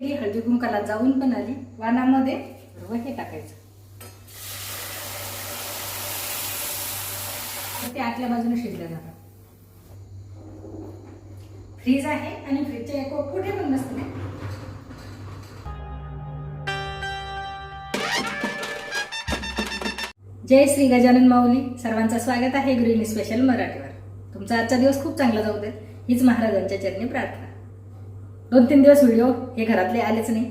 ही हळदी कुंकाला जाऊन पण आली. वानामध्ये बरोबर हे टाकायचं. ते आतल्या बाजूने शिजलं जातात फ्रीज आहे आणि फ्रीजच्या एक कुठे पण नसते. जय श्री गजानन माऊली. सर्वांचं स्वागत आहे गृहिणी स्पेशल मराठीवर. तुमचा आजचा दिवस खूप चांगला जाऊ दे हीच महाराजांच्या चरणी प्रार्थना. दोन तीन दिवस व्हिडिओ हे घरातले आलेच नाही.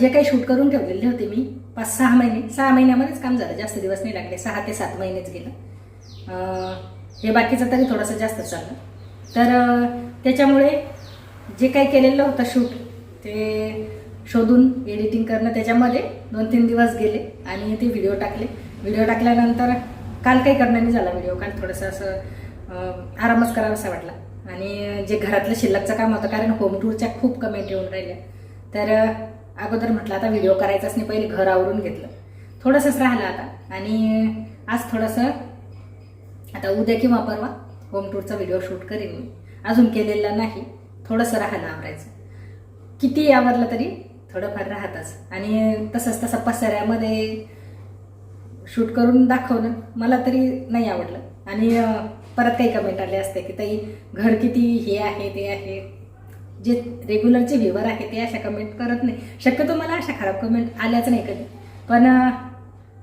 जे काही शूट करून ठेवलेले होते मी पाच सहा महिने सहा महिन्यामध्येच काम झालं. जास्त दिवस नाही लागले सहा ते सात महिनेच गेलं. हे बाकीचं तरी थोडंसं जास्त चाललं. तर त्याच्यामुळे जे काही केलेलं होतं शूट ते शोधून एडिटिंग करणं त्याच्यामध्ये दोन तीन दिवस गेले आणि ते व्हिडिओ टाकले. व्हिडिओ टाकल्यानंतर काल काही करणं नाही झाला व्हिडिओ. काल थोडंसं असं आरामच करावासा वाटला. आणि जे घरातलं शिल्लकचं काम होतं कारण होम टूरच्या खूप कमेंट येऊन राहिल्या. तर अगोदर म्हटलं आता व्हिडिओ करायचाच नाही पहिले घर आवरून घेतलं. थोडंसंच राहिलं आता. आणि आज थोडंसं आता उद्या किंवा परवा होम टूरचा व्हिडिओ शूट करेन मी. अजून केलेला नाही. थोडंसं राहिलं आवरायचं. किती आवरलं तरी थोडंफार राहतच. आणि तसंच तसं पसाऱ्यामध्ये शूट करून दाखवणं मला तरी नाही आवडलं. आणि परत काही कमेंट आले असते की ताई घर किती हे आहे ते आहे. जे रेग्युलरचे व्ह्युअर आहे ते अशा कमेंट करत नाही. शक्यतो मला अशा खराब कमेंट आल्याच नाही कधी. पण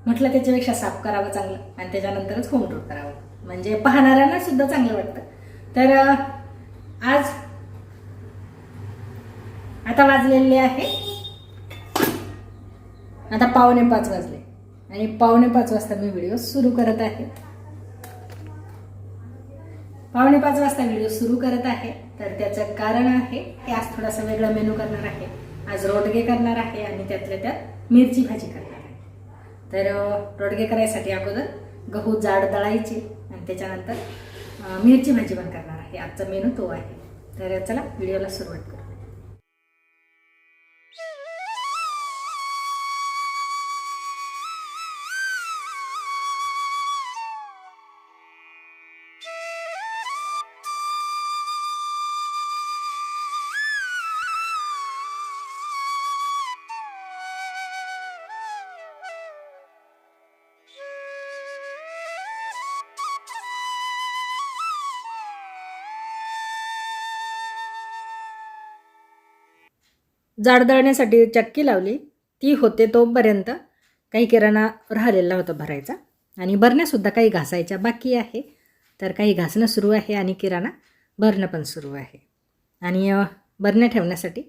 म्हटलं त्याच्यापेक्षा साफ करावं चांगलं आणि त्याच्यानंतरच होम टूर करावं. म्हणजे पाहणाऱ्यांना सुद्धा चांगलं वाटतं. तर आज आता वाजलेले आहे. आता पावणे पाच वाजले. आणि पावणे पाच वाजता मी व्हिडिओ सुरू करत आहे. पावणे पाच वाजता व्हिडिओ सुरू करत आहे. तर त्याचं कारण आहे की आज थोडासा वेगळा मेनू करणार आहे. आज रोडगे करणार आहे आणि त्यातल्या त्यात मिरची भाजी करणार आहे. तर रोडगे करायसाठी अगोदर गहू जाड दळायचे आणि त्याच्यानंतर मिरची भाजी पण करणार आहे. आजचा मेनू तो आहे. तर चला व्हिडिओला सुरुवात करू. जाड दळण्यासाठी चक्की लावली ती होते तोपर्यंत काही किराणा राहिलेला होता भरायचा आणि भरण्यासुद्धा काही घासायच्या बाकी आहे. तर काही घासणं सुरू आहे आणि किराणा भरणं पण सुरू आहे. आणि भरण्या ठेवण्यासाठी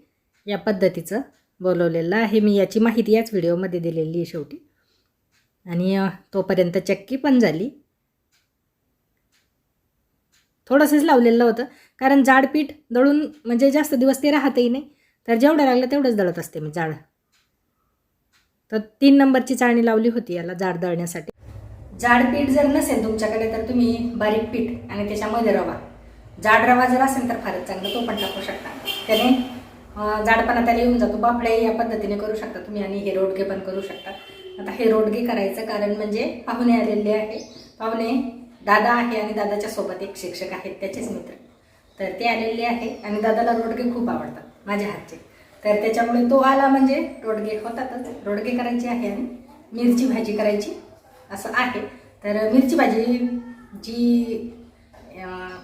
या पद्धतीचं बोलवलेलं आहे. मी याची माहिती याच व्हिडिओमध्ये दिलेली आहे शेवटी. आणि तोपर्यंत चक्की पण झाली. थोडंसंच लावलेलं होतं. कारण जाड पीठ दळून म्हणजे जास्त दिवस ते राहतही नाही. तर जेवढं लागलं तेवढंच दळत असते मी जाड तर तीन नंबरची चाळणी लावली होती याला जाड दळण्यासाठी. जाड पीठ जर नसेल तुमच्याकडे तर तुम्ही बारीक पीठ आणि त्याच्यामध्ये रवा. जाड रवा जर असेल तर फारच चांगलं तो पण टाकू शकता. त्याने जाडपणा त्याला येऊन जातो. बाफड्या या पद्धतीने करू शकता तुम्ही आणि हे रोडगे पण करू शकता. आता हे रोडगे करायचं कारण म्हणजे पाहुणे आलेले आहे. पाहुणे दादा आहे आणि दादाच्या सोबत एक शिक्षक आहेत त्याचेच मित्र. तर ते आलेले आहे आणि दादाला रोडगे खूप आवडतात. माझ्या हातचे. तर त्याच्यामुळे तो आला म्हणजे रोडगे होतातच. रोडगे करायचे आहे आणि मिरची भाजी करायची असं आहे. तर मिरची भाजी जी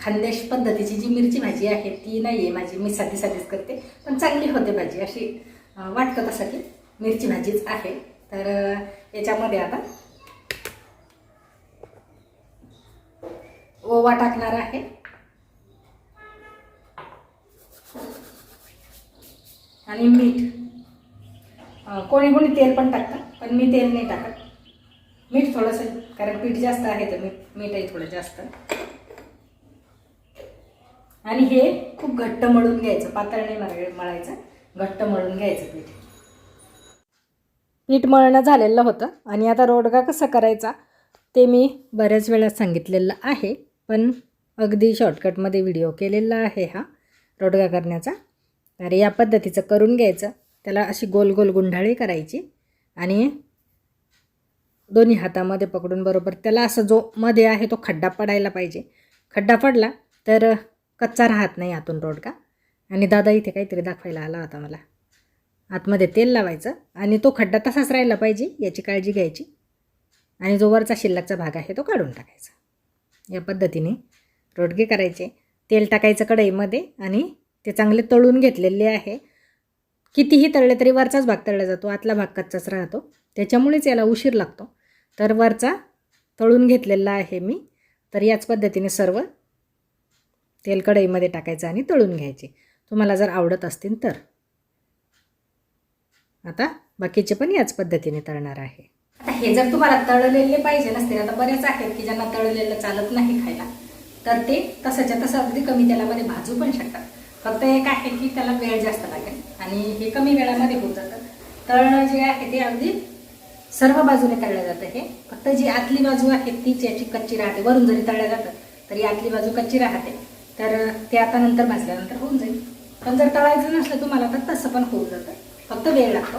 खानदेश पद्धतीची जी मिरची भाजी आहे ती नाही आहे माझी. मी साधी साधीच करते. पण चांगली होते भाजी. अशी वाटतं तसं की मिरची भाजीच आहे. तर याच्यामध्ये आता ओवा टाकणार आहे. आणि मीठ. कोणी कोणी तेल पण टाकतं पण मी तेल नाही टाकत. मीठ थोडंसं कारण पीठ जास्त आहे तर मीठ मीठही थोडं जास्त. आणि हे खूप घट्ट मळून घ्यायचं पातळ नाही मळ मळायचं घट्ट मळून घ्यायचं पीठ. पीठ मळणं झालेलं होतं आणि आता रोडगा कसा करायचा ते मी बऱ्याच वेळा सांगितलेलं आहे पण अगदी शॉर्टकटमध्ये व्हिडिओ केलेला आहे हा रोडगा करण्याचा. तर या पद्धतीचं करून घ्यायचं. त्याला अशी गोल गोल गुंडाळी करायची आणि दोन्ही हातामध्ये पकडून बरोबर त्याला असं जो मध्ये आहे तो खड्डा पडायला पाहिजे. खड्डा पडला तर कच्चा राहत नाही आतून रोडका. आणि दादा इथे काहीतरी दाखवायला आला होता मला. आतमध्ये तेल लावायचं आणि तो खड्डा तसाच राहिला पाहिजे याची काळजी घ्यायची. आणि जो वरचा शिल्लकचा भाग आहे तो काढून टाकायचा. या पद्धतीने रोडगे करायचे. तेल टाकायचं कढईमध्ये आणि ते चांगले तळून घेतलेले आहे. कितीही तळले तरी वरचाच भाग तळला जातो आतला भाग कच्चाच राहतो. त्याच्यामुळेच याला उशीर लागतो. तर वरचा तळून घेतलेला आहे मी. तर याच पद्धतीने सर्व तेल कढईमध्ये टाकायचं आणि तळून घ्यायचे. तुम्हाला जर आवडत असतील तर. आता बाकीचे पण याच पद्धतीने तळणार आहे. आता हे जर तुम्हाला तळलेले पाहिजे नसतील आता बरेच आहेत की ज्यांना तळलेलं चालत नाही खायला तर ते तसंच्या तसं अगदी कमी तेलामध्ये भाजू पण शकतात. फक्त एक आहे की त्याला वेळ जास्त लागेल आणि हे कमी वेळामध्ये होऊन जातं. तळणं जे आहे ते अगदी सर्व बाजूने तळलं जातं हे. फक्त जी आतली बाजू आहे तीच याची कच्ची राहते वरून जरी तळलं जातं तरी आतली बाजू कच्ची राहते. तर ते आता नंतर भाजल्यानंतर होऊन जाईल. पण जर तळायचं नसलं तुम्हाला तर तसं पण होऊन जातं. फक्त वेळ लागतो.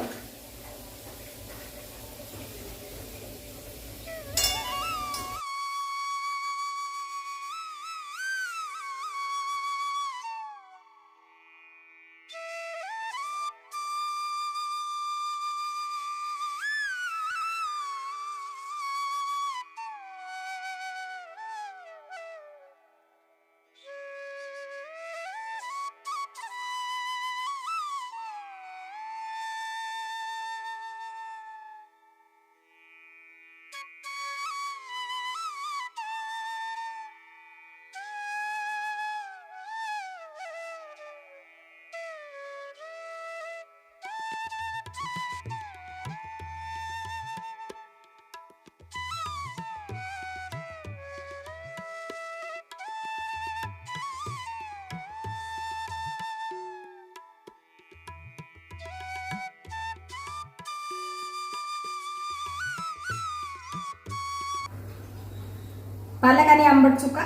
पालक आणि आंबट चुका?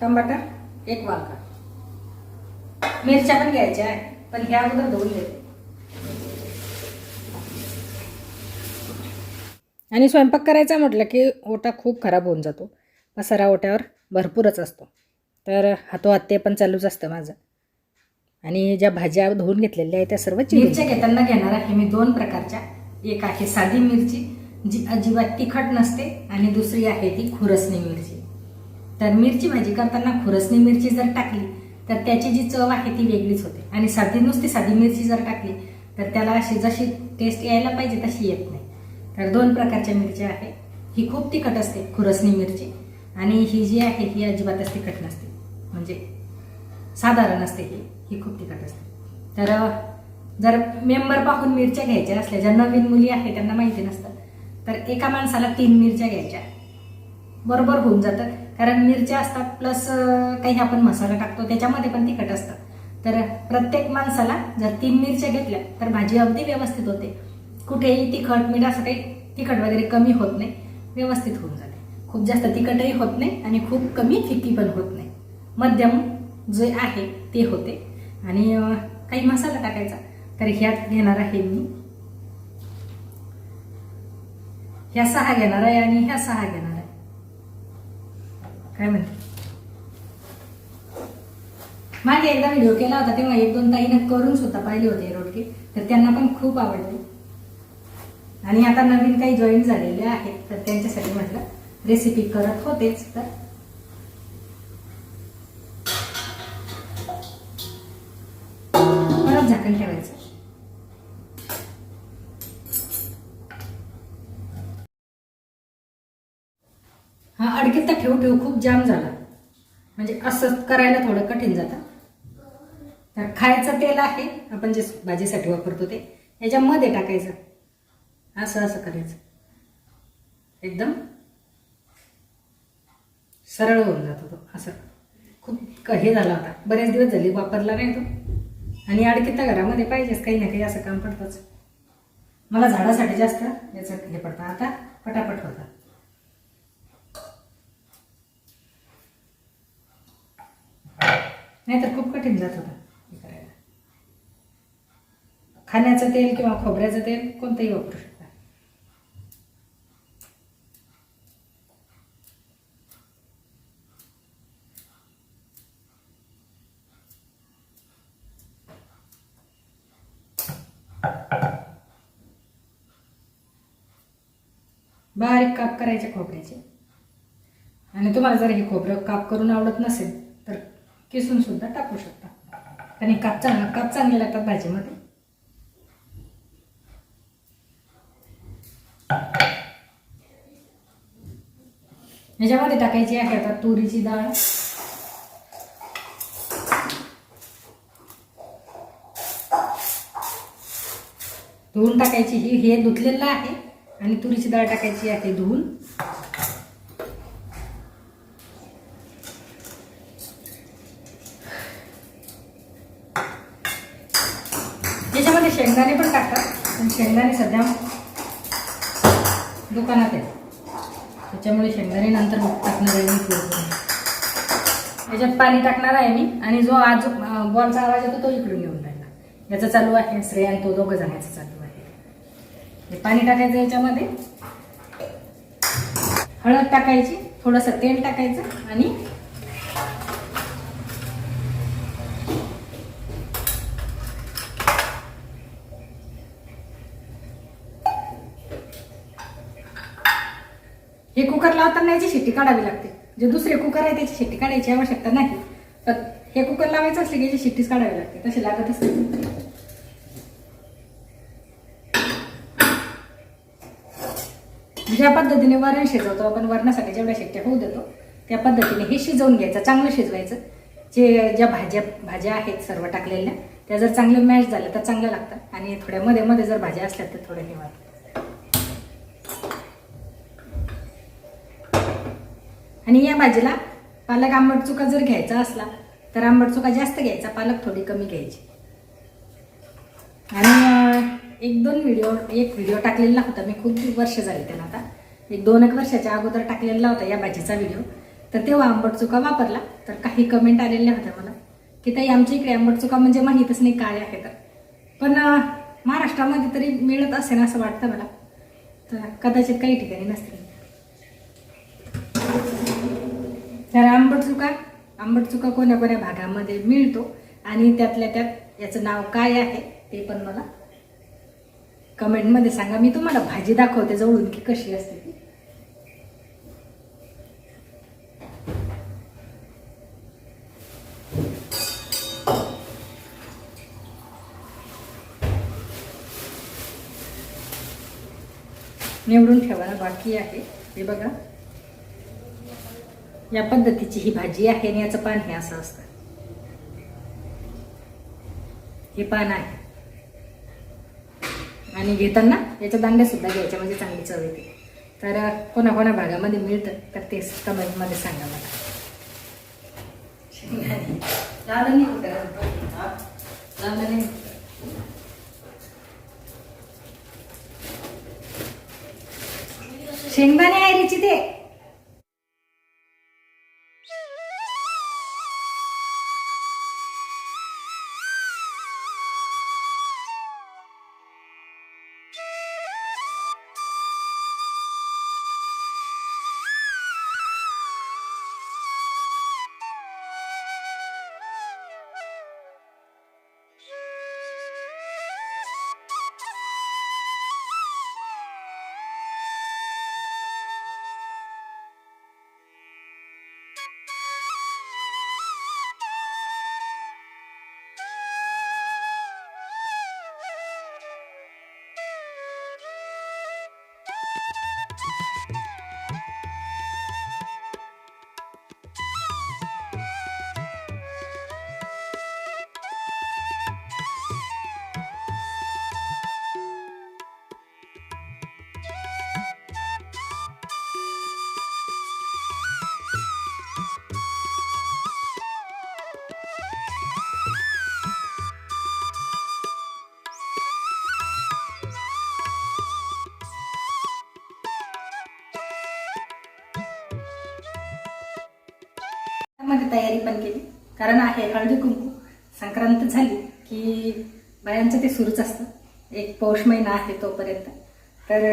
टमाटर? एक वांगा मिरच्या पण घ्यायच्या आहे पण ह्या अगोदर धुवून घेतो आणि स्वयंपाक करायचा म्हटलं की ओटा खूप खराब होऊन जातो. पसारा ओट्यावर भरपूरच असतो. तर हातोहात ते पण चालूच असतं माझं. आणि ज्या भाज्या धुवून घेतलेल्या आहेत त्या सर्व मिरच्या घेताना घेणार आहे मी दोन प्रकारच्या. एक आहे साधी मिरची जी अजिबात तिखट नसते आणि दुसरी आहे ती खुरसणी मिरची. तर मिरची भाजी करताना खुरसणी मिरची जर टाकली तर त्याची जी चव आहे ती वेगळीच होते. आणि साधी नुसती साधी मिरची जर टाकली तर त्याला अशी जशी टेस्ट यायला पाहिजे तशी येत नाही. तर दोन प्रकारच्या मिरच्या आहे. ही खूप तिखट असते खुरसणी मिरची. आणि ही जी आहे ही अजिबातच तिखट नसते. म्हणजे साधारण असते ही. ही खूप तिखट असते. तर जर मेंबर पाहून मिरच्या घ्यायच्या असल्या ज्या नवीन मुली आहेत त्यांना माहिती नसतं तर एका माणसाला तीन मिरच्या घ्यायच्या. बरोबर होऊन जातं. कारण मिरच्या असतात प्लस काही आपण मसाला टाकतो त्याच्यामध्ये पण तिखट असतं. तर प्रत्येक माणसाला जर तीन मिरच्या घेतल्या तर भाजी अगदी व्यवस्थित होते. कुठेही तिखट मीठ असं काही तिखट वगैरे कमी होत नाही. व्यवस्थित होऊन जाते. खूप जास्त तिखटही होत नाही आणि खूप कमी फिकी पण होत नाही. मध्यम जे आहे ते होते. आणि काही मसाला टाकायचा. तर ह्यात घेणार आहे मी. ह्या सहा घेणार आहे आणि ह्या सहा घेणार आहे. काय म्हणते? मागे एकदा व्हिडिओ केला होता तेव्हा एक दोन ताईनं करून सुद्धा पाहिले होते रोटके रोडके. तर त्यांना पण खूप आवडले आणि आता नवीन काही जॉईन झालेले आहेत तर त्यांच्यासाठी म्हटलं रेसिपी करत होतेच तर. परत झाकण ठेवायचं. हा अडकेत तर ठेवू ठेवू खूप जाम झाला. म्हणजे असं करायला थोडं कठीण जातं. तर खायचं तेल आहे आपण जे भाजीसाठी वापरतो ते याच्यामध्ये टाकायचं. असं असं करायचं. एकदम सरळ होऊन जातो तो असं. खूप हे झाला होता. बरेच दिवस झाले वापरला नाही तो. आणि अडकीता घरामध्ये पाहिजेच काही ना काही असं काम पडतंच. मला झाडासाठी जास्त याचं हे पडतं. आता पटापट होतात नाही तर खूप कठीण जात होता करायला. खाण्याचं तेल किंवा खोबऱ्याचं तेल कोणतंही वापरू शकतो. बारीक काप करायचे खोबऱ्याचे. आणि तुम्हाला जर हे खोबरं काप करून आवडत नसेल तर किसून सुद्धा टाकू शकता. आणि काप चांगला काप चांगले लागतात भाजीमध्ये. याच्यामध्ये टाकायची आहे आता तुरीची डाळ. धुवून टाकायची ही हे धुतलेलं आहे. आणि तुरीची डाळ टाकायची आहे धुवून. याच्यामध्ये शेंगदाणे पण टाकतात पण शेंगदाणे सध्या दुकानात आहे त्याच्यामुळे शेंगदाणे नंतर टाकणार आहे मी त्याच्यात याच्यात पाणी टाकणार आहे मी आणि जो आज बॉलचा आवाज येतो तो इकडून येऊन राहिला याचं चालू आहे श्रेयान तो दोघं जणांचं चालू आहे. हे पाणी टाकायचं याच्यामध्ये. हळद टाकायची थोडंसं तेल टाकायचं आणि हे कुकर लावताना याची शिट्टी काढावी लागते. जे दुसरे कुकर आहे त्याची शिट्टी काढायची आवश्यकता नाही. तर हे कुकर लावायचं असले की याची शिट्टीच काढावी लागते. तशी लागत असते. ज्या पद्धतीने वरण शिजवतो आपण वरणासाठी जेवढ्या शिट्ट्या होऊ देतो त्या पद्धतीने हे शिजवून घ्यायचं चांगलं शिजवायचं. जे ज्या भाज्या भाज्या आहेत सर्व टाकलेल्या त्या जर चांगले मॅश झाल्या तर चांगल्या लागतात. आणि थोड्या मध्ये मध्ये जर भाज्या असल्या तर थोड्या हे आणि या भाजीला पालक आंबट चुका जर घ्यायचा असला तर आंबट चुका जास्त घ्यायचा पालक थोडी कमी घ्यायची. आणि एक दोन व्हिडिओ एक व्हिडिओ टाकलेला होता मी खूप वर्ष झाली त्याला आता. एक दोन एक वर्षाच्या अगोदर टाकलेला होता या भाजीचा व्हिडिओ तर तेव्हा आंबट चुका वापरला. तर काही कमेंट आलेल्या होत्या मला की ताई आमच्या इकडे आंबट चुका म्हणजे माहीतच नाही काय आहे तर. पण महाराष्ट्रामध्ये तरी मिळत असेल असं वाटतं मला. तर कदाचित काही ठिकाणी नसतील. तर आंबट चुका आंबट चुका कोण्या कोण्या भागामध्ये मिळतो आणि त्यातल्या त्यात याचं नाव काय आहे ते पण मला कमेंटमध्ये सांगा. मी तुम्हाला भाजी दाखवते जवळून की कशी असते. निवडून ठेवायला बाकी आहे. हे बघा. या पद्धतीची ही भाजी आहे आणि याचं पान हे असं असतं. हे पान आहे. आणि घेताना याच्या दांड्या सुद्धा घ्यायच्या म्हणजे चांगली चव येते. तर कोणा भागामध्ये मिळतं तर ते कमेंटमध्ये सांगा मला. शेंगदाणे. नाही कुठं? हा? लावलं नाही. शेंगदाणे आहे रिची ते पण केली. कारण आहे हळदी कुंकू संक्रांत झाली की बायांचं ते सुरूच असतं. एक पौष महिना आहे तोपर्यंत. तर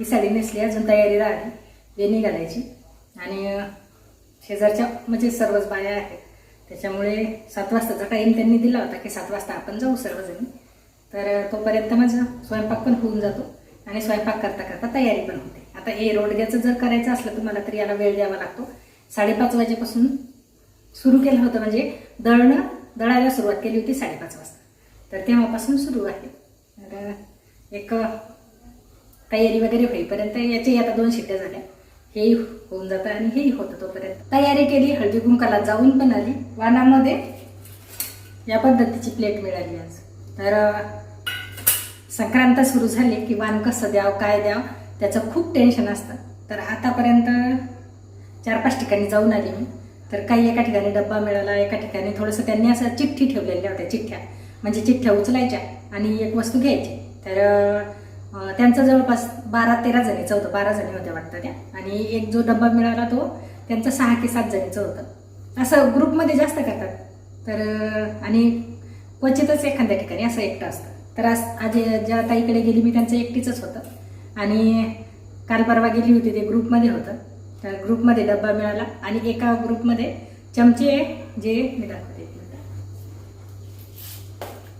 ही साडी नेसली अजून तयारी राहिली वेणी घालायची. आणि शेजारच्या म्हणजे सर्वच बाया आहेत. त्याच्यामुळे सात वाजताचा टाईम त्यांनी दिला होता की सात वाजता आपण जाऊ सर्वजणी. तर तोपर्यंत माझा स्वयंपाक पण होऊन जातो. आणि स्वयंपाक करता करता तयारी पण होते. आता हे रोडग्याचं जर करायचं असलं तुम्हाला तर याला वेळ द्यावा लागतो. साडेपाच वाजेपासून सुरू केलं होतं म्हणजे दळणं दळायला सुरुवात केली होती साडेपाच वाजता. तर तेव्हापासून सुरू आहे. तर एक तयारी वगैरे होईपर्यंत याच्याही आता दोन शिट्ट्या झाल्या. हेही होऊन जातं आणि हेही होतं तोपर्यंत. तयारी केली हळदी कुंकाला जाऊन पण आली. वानामध्ये या पद्धतीची प्लेट मिळाली आज. तर संक्रांत सुरू झाली की वाण कसं द्यावं काय द्यावं त्याचं खूप टेन्शन असतं. तर आतापर्यंत चार पाच ठिकाणी जाऊन आली मी. तर काही एका ठिकाणी डब्बा मिळाला एका ठिकाणी थोडंसं त्यांनी असं चिठ्ठी ठेवलेल्या होत्या चिठ्ठ्या. म्हणजे चिठ्ठ्या उचलायच्या आणि एक वस्तू घ्यायची. तर त्यांचा जवळपास बारा तेरा जणीचं होतं. बारा जणी होत्या वाटतं त्या. आणि एक जो डब्बा मिळाला तो त्यांचं सहा की सात जणीचं होतं. असं ग्रुपमध्ये जास्त करतात. तर आणि क्वचितच एखाद्या ठिकाणी असं एकटं असतं. तर आज आज ज्या ताईकडे गेली मी त्यांचं एकटीचंच होतं. आणि काल परवा गेली होती ते ग्रुपमध्ये होतं. तर ग्रुपमध्ये डब्बा मिळाला आणि एका ग्रुपमध्ये चमचे जे मी दाखवते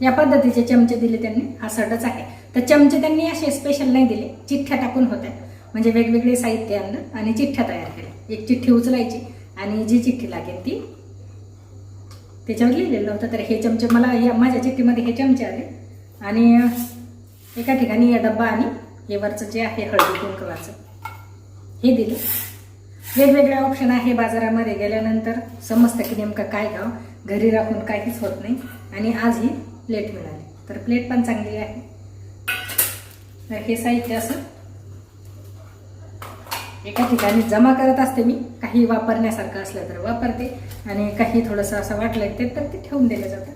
या पद्धतीचे चमचे दिले त्यांनी. हा सडच आहे. तर चमचे त्यांनी असे स्पेशल नाही दिले. चिठ्ठ्या टाकून होत्या. म्हणजे वेगवेगळे साहित्य आणलं आणि चिठ्ठ्या तयार केल्या. एक चिठ्ठी उचलायची आणि जी चिठ्ठी लागेल ती त्याच्यावर लिहिलेलं होतं. तर हे चमचे मला या माझ्या चिठ्ठीमध्ये हे चमचे आले. आणि एका ठिकाणी या डब्बा आणि हे वरचं जे आहे हळदी कुंकवाचं हे दिलं. वेगवेगळे ऑप्शन आहे बाजारामध्ये गेल्यानंतर. समजतं की नेमकं काय घ्यावं घरी राखून काहीच होत नाही. आणि आज ही प्लेट मिळाली. तर प्लेट पण चांगली आहे. तर हे साहित्य असं. एका ठिकाणी जमा करत असते मी. काही वापरण्यासारखं असलं तर वापरते. आणि काही थोडंसं असं वाटलं ते तर ते ठेवून दिलं जातं.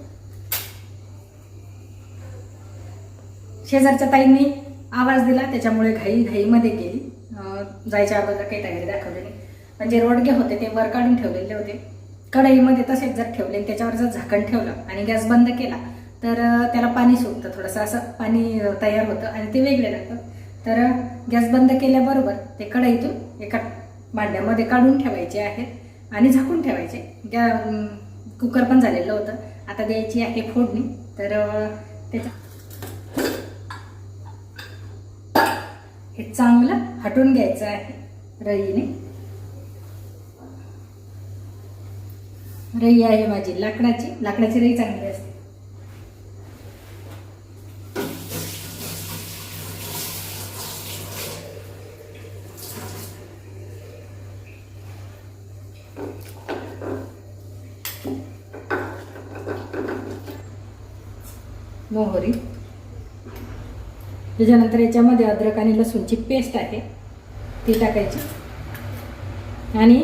शेजारच्या ताईंनी आवाज दिला. त्याच्यामुळे घाई घाईमध्ये गेली. जायच्या अगोदर काही तयारी दाखवली नाही. म्हणजे रोडगे होते ते वर काढून ठेवलेले होते. कढईमध्ये तसेच जर ठेवले आणि त्याच्यावर जर झाकण ठेवलं आणि गॅस बंद केला तर त्याला पाणी सुटतं. थोडंसं असं पाणी तयार होतं आणि ते वेगळे लागतं. तर गॅस बंद केल्याबरोबर ते कढईतून एका भांड्यामध्ये काढून ठेवायचे आहेत आणि झाकून ठेवायचे. गॅ कुकर पण झालेलं होतं. आता द्यायची आहे फोडणी. तर त्याच्या हे चांगलं हटून घ्यायचं आहे रईने. रई आहे माझी लाकडाची. लाकडाची रई चांगली असते. मोहरी. त्याच्यानंतर याच्यामध्ये अद्रक आणि लसूणची पेस्ट आहे. ती टाकायची. आणि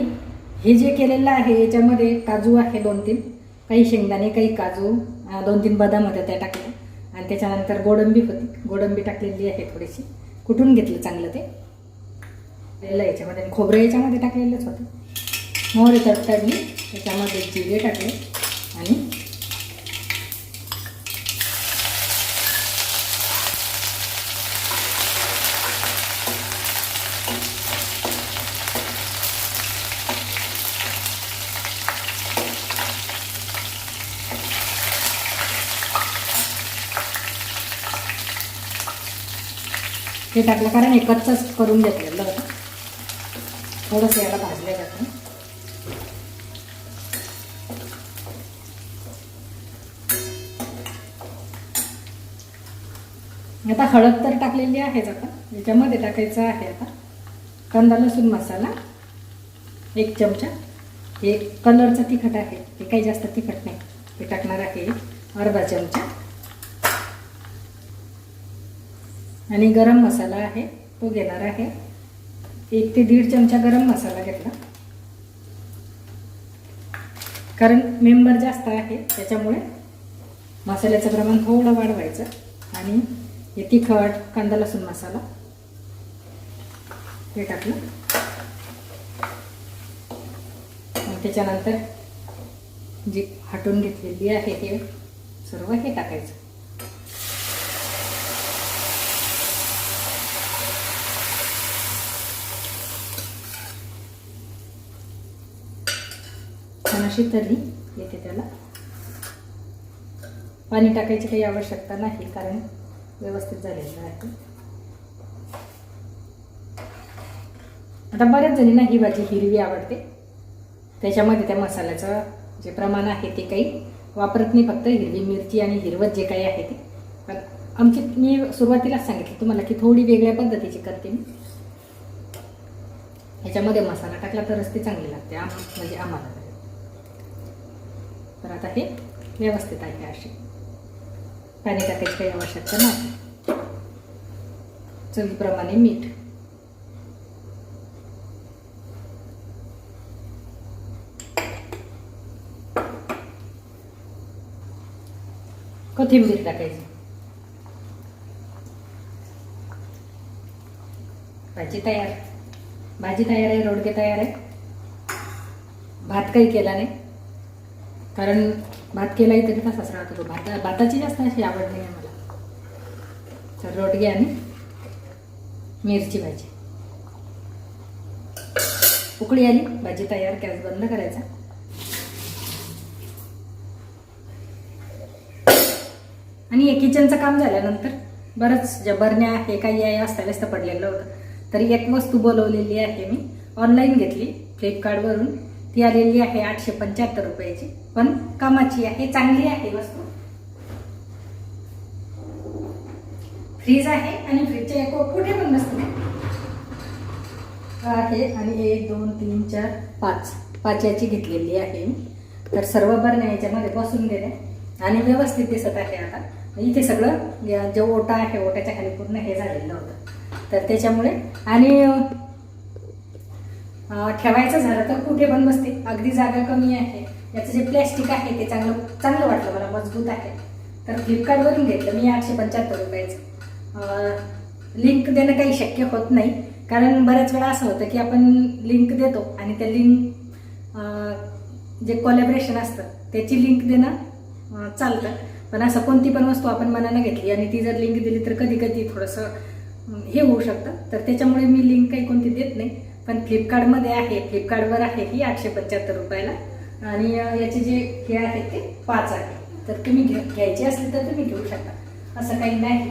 हे जे केलेलं आहे याच्यामध्ये काजू आहे दोन तीन. काही शेंगदाणे काही काजू दोन तीन बदाम होत्या त्या टाकल्या. आणि त्याच्यानंतर गोडंबी होती. गोडंबी टाकलेली आहे थोडीशी. कुठून घेतलं चांगलं ते? याच्यामध्ये आणि खोबरं याच्यामध्ये टाकलेलंच होतं. मोहरी तडतडली. त्याच्यामध्ये जिरे टाकले आणि हे टाकलं कारण एकच करून घेतलेलं होतं. थोडंसं याला भाजलं जातं. आता हळद तर टाकलेली आहेच आता. याच्यामध्ये टाकायचं आहे आता. कांदा लसूण मसाला एक चमचा. हे कलरचं तिखट आहे. हे काही जास्त तिखट नाही. हे टाकणार आहे अर्धा चमचा. आणि गरम मसाला आहे तो घेणार आहे. एक ते दीड चमचा गरम मसाला घेतला. कारण मेंबर जास्त आहे त्याच्यामुळे मसाल्याचं प्रमाण थोडं वाढवायचं. आणि हे तिखट कांदा लसूण मसाला हे टाकलं. आणि त्याच्यानंतर जी हटून घेतलेली आहे हे सर्व हे टाकायचं. छान अशी येते त्याला. पाणी टाकायची काही आवश्यकता नाही कारण व्यवस्थित झालेलं आहे. आता बऱ्याच जणींना ही भाजी हिरवी आवडते. त्याच्यामध्ये त्या मसाल्याचं जे प्रमाण आहे ते काही वापरत नाही फक्त हिरवी मिरची आणि हिरवत जे काही आहे ते. पण आमची मी सुरुवातीलाच सांगितलं तुम्हाला की थोडी वेगळ्या पद्धतीची करते मी. ह्याच्यामध्ये मसाला टाकला तरच ते चांगली लागते आम म्हणजे आम्हाला. तर आता हे व्यवस्थित आहे अशी? पाणी टाकायची काही आवश्यकता नाही. चवीप्रमाणे मीठ. कोथिंबीर टाकायची. भाजी तयार. भाजी तयार आहे रोडगे तयार आहे. भात काही केला नाही. कारण भात केलाही तरी तसाच राहतो तो. भात भाताची जास्त अशी आवड नाही आहे मला. तर रोटगे आणि मिरची भाजी. उकळी आली भाजी तयार गॅस बंद करायचा. आणि हे किचनचं काम झाल्यानंतर बरंच जबरण्या बरण्या हे काही आहे अस्ताव्यस्त पडलेलं होतं. तरी एक वस्तू बोलवलेली आहे मी. ऑनलाईन घेतली फ्लिपकार्टवरून ती आलेली आहे आठशे पंच्याहत्तर रुपयाची. पण कामाची आहे चांगली आहे वस्तू. फ्रीज आहे आणि फ्रीजच्या एक कुठे पण नसते आहे आणि एक दोन तीन चार पाच. पाच याची घेतलेली आहे. मी तर सर्व बरण्या याच्यामध्ये बसून गेले. आणि व्यवस्थित दिसत आहे आता. इथे सगळं जे ओटा आहे ओट्याच्या खाली पूर्ण हे झालेलं होतं. तर त्याच्यामुळे आणि ठेवायचं झालं तर कुठे पण बसते. अगदी जागा कमी आहे. याचं जे प्लॅस्टिक आहे ते चांगलं चांगलं वाटलं मला मजबूत आहे. तर फ्लिपकार्टवरून घेतलं मी आठशे पंच्याहत्तर रुपयाचं. लिंक देणं काही शक्य होत नाही. कारण बऱ्याच वेळा असं होतं की आपण लिंक देतो आणि त्या लिंक जे कॉलॅबरेशन असतं त्याची लिंक देणं चालतं. पण असं कोणती पण वस्तू आपण मनानं घेतली आणि ती जर लिंक दिली तर कधी कधी थोडंसं हे होऊ शकतं. तर त्याच्यामुळे मी लिंक काही कोणती देत नाही. पण फ्लिपकार्टमध्ये आहे फ्लिपकार्टवर आहे ही आठशे पंच्याहत्तर रुपयाला. आणि याचे जे हे आहे ते पाच आहे. तर तुम्ही घे घ्यायचे असले तर तुम्ही घेऊ शकता. असं काही नाही.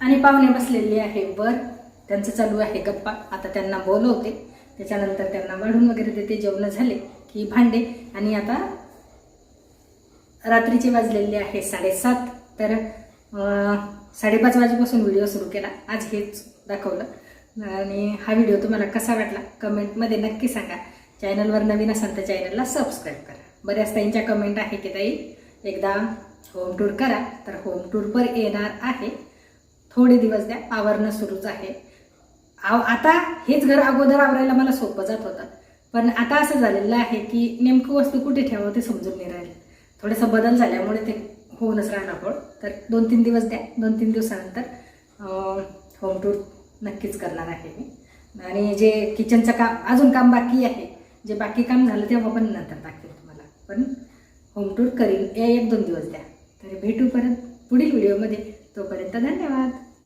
आणि पाहुणे बसलेले आहे वर. त्यांचं चालू आहे गप्पा. आता त्यांना बोलवते त्याच्यानंतर त्यांना वाढून वगैरे देते. जेवण झाले की भांडे. आणि आता रात्रीचे वाजलेले आहे साडेसात. तर साडेपाच वाजेपासून व्हिडिओ सुरू केला. आज हेच दाखवलं. आणि हा व्हिडिओ तुम्हाला कसा वाटला? कमेंटमध्ये नक्की सांगा. चॅनलवर नवीन असाल तर चॅनलला सबस्क्राईब करा. बऱ्याच ताईंच्या कमेंट आहे की ताई एकदा होम टूर करा. तर होम टूरवर येणार आहे. थोडे दिवस द्या. आवरणं सुरूच आहे. आता हेच घर अगोदर आवरायला मला सोपं जात होतं. पण आता असं झालेलं आहे की नेमकं वस्तू कुठे ठेवावं ते समजून नाही राहिलं. थोडंसं बदल झाल्यामुळे ते होऊनच राहणार पण तर दोन तीन दिवस द्या दोन तीन दिवसानंतर होम टूर नक्कीच करणार आहे मी. आणि जे किचनचं काम अजून काम बाकी आहे. जे बाकी काम झालं तेव्हा पण नंतर दाखवेल तुम्हाला. पण होम टूर करीन या एक दोन दिवस द्या. तर भेटू पुढील व्हिडिओमध्ये तोपर्यंत धन्यवाद.